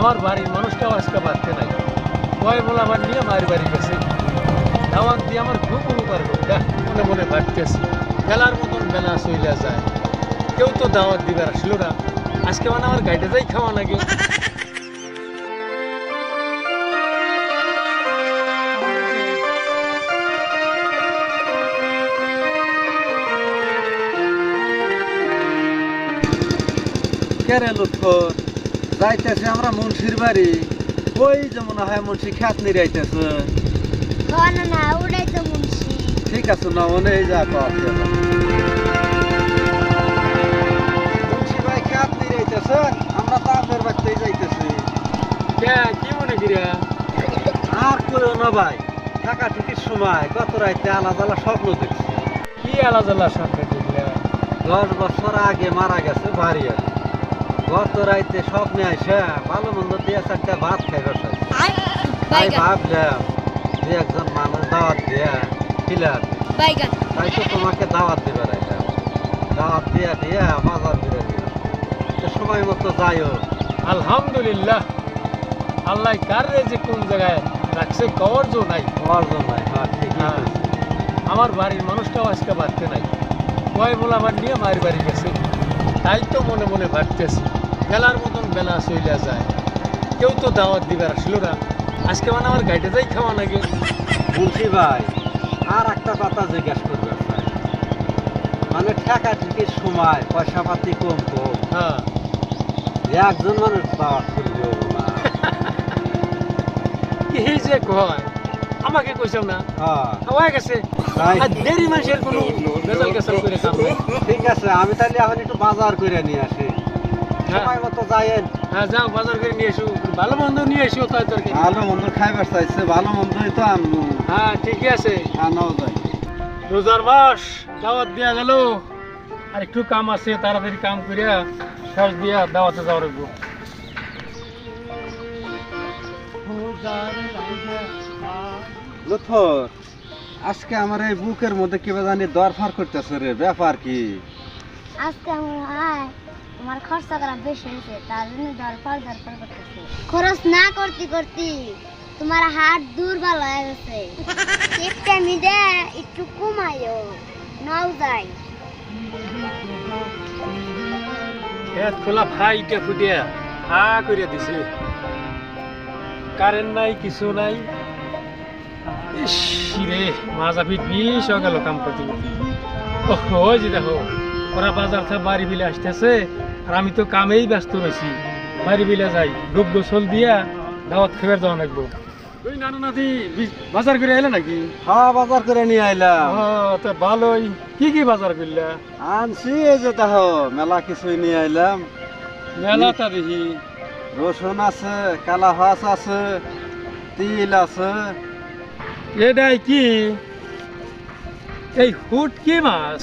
আমার বাড়ির মানুষটাও আজকে বাড়তে নাই। কয় বলে আমার নিয়ে মায়ের বাড়ি গেছে। দাওয়াত দিয়ে আমার খুব উপকার মনে মনে ভাবতেছি খেলার মতন বেলা চইলা যায়। কেউ তো দাওয়াত দিবার আসলো না। আজকে মানে আমার গাইডে যাই খাওয়া লাগে। কেরে লুৎফর? যাইতেছে আমরা মুন্সির বাড়ি। ওই যে মনে হয় মুন্সি খ্যাত নিরাইতেছে মুন্সি। ঠিক আছে না মনে এই যা পাচ্ছে মুন্সি ভাই খ্যাত নিরাইতেছে আমরা তো আপনার বাড়িতেই যাইতেছি। কে কি মনে করিয়া? আর কইও না ভাই থাকা ঠিকির সময় গত রাইতে আলাদা আলাদা স্বপ্ন দেখছি। কি আলাদা আলাদা সামনে দেখলে? দশ বছর আগে মারা গেছে বাড়ি গত রাইতে স্বপ্নে আইসা ভালো মন্দ দিয়ে চারটা ভাত খাইবার চাইছে তাই ভাবলাম যে একজন মানুষ দাওয়াত দিয়া খিলার তাই তো তোমাকে দাওয়াত দিবে রাইলাম দাওয়াত দিয়া দিয়া বাজার করে দিলাম। সময় মতো যাইও। আলহামদুলিল্লাহ। আল্লাহ কার রে যে কোন জায়গায় রাখছে কওয়ার জো নাই। অর্জন নাই হ্যাঁ ঠিক হ্যাঁ। আমার বাড়ির মানুষটাও আজকে বাড়তে নাই। কয় বলে আমার নিয়ে মায়ের বাড়ি গেছে। তাই তো মনে মনে ভাবতেছি। খেলার মতন বেলা চইলা যায়। কেউ তো দাওয়াত দিবার আসলো না। আজকে মানে আমার গাইডে যাই খাওয়া লাগে বলছি ভাই আর একটা কথা জিজ্ঞেস করবে। মানে ঠেকা ঠিকির সময় পয়সা পাতি কম কম হ্যাঁ। একজন মানুষ দাওয়াত করবে না। কি যে কয়? আমাকে কইসাও না? হ্যাঁ। গেছে। দেরি মানুষের কোনো বেজাল করে কাম ঠিক আছে আমি তাহলে এখন একটু বাজার করে নিয়ে আসি। সময় মতো যাইয়েন হ্যাঁ যাও বাজার করে নিয়ে এসো। ভালো মন্দ নিয়ে এসো তোর ভালো মন্দ খাইবার চাইছে ভালো মন্দই তো আনব হ্যাঁ ঠিকই আছে। আনাও যায় রোজার মাস দাওয়াত দেওয়া গেল। আর একটু কাম আছে তাড়াতাড়ি কাম করিয়া শেষ দিয়া দাওয়াতে যাওয়া রাখব আজকে আমার এই বুকের মধ্যে কিবা জানি দরফার করতেছে রে ব্যাপার কি? আজকে আমার তোমার খরচা করা বেশি হয়েছে তার জন্য দরকার দরকার করতেছে। খরচ না করতে করতে তোমার হাত দুর্বল হয়ে গেছে। একটা মিদে একটু কমাইও নাও যাই। হেত খোলা ফাইটা ফুটিয়া হা করিয়া দিছে। কারেন্ট নাই কিছু নাই। ইস রে মাজা পিঠ বিষ গেল কাম করতে করতে। ওই যে দেখো ওরা বাজার থেকে বাড়ি বিলে আসতেছে। আর আমি তো কামেই ব্যস্ত রয়েছি। বাড়ি বিলে যাই ডুব গোসল দিয়া দাওয়াত খেয়ে যাওয়া লাগবো। তুই নানু নাতি বাজার করে এলে নাকি? হ্যাঁ বাজার করে নিয়ে আইলাম। ও তো ভালোই। কি কি বাজার করলা? আনছি এই যে দেখো মেলা কিছুই নিয়ে আইলাম। মেলাটা দেখি। রসুন আছে কালা হাঁস আছে তিল আছে। এটাই কি? এই হুটকি মাছ।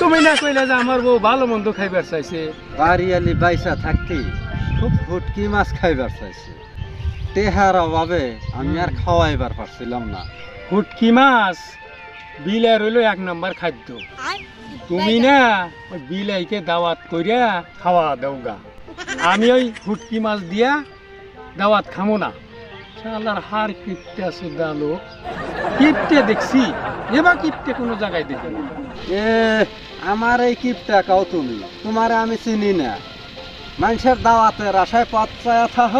তুমি না কইলে যে আমার বউ ভালো মন্দ খাইবার চাইছে। বাড়িয়ালি বাইসা থাকতে খুব হুটকি মাছ খাইবার চাইছে। টেহার অভাবে আমি আর খাওয়াইবার পারছিলাম না। হুটকি মাছ বিলাই রইল এক নম্বর খাদ্য। তুমি না ওই বিলাইকে দাওয়াত করিয়া খাওয়া দেওগা। আমি ওই হুটকি মাছ দিয়া দাওয়াত খামো না। শালার হার কিপটে সুদা লোক। কিপটে দেখছি। এবার কিপটে কোনো জায়গায় দেখি। এ আমার এই কিপটা কাও তুমি। তোমার আমি চিনি না। মানুষের দাওয়াতের আশায় পথ চায়া থাহ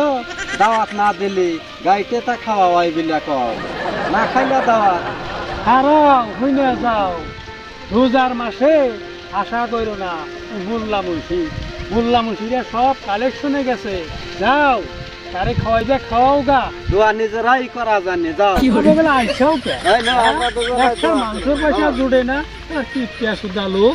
দাওয়াত না দিলি গাইতে তা খাওয়াই বিলা কও। না খাইলে দাওয়াত। হারাও হইনা যাও। রোজার মাসে আশা করো না বুল্লা মুন্সি বুল্লা মুন্সিরা সব কালেকশনে গেছে। যাও। তারে খাওয়াই যা খাওয়াও গা দোয়া নিজেরাই করা জানে যাও বলে আইছাও কে নাও, আমরা তো মাংসের করি। পয়সা হ্যাঁ। জুড়ে না আর কি সুদা লোক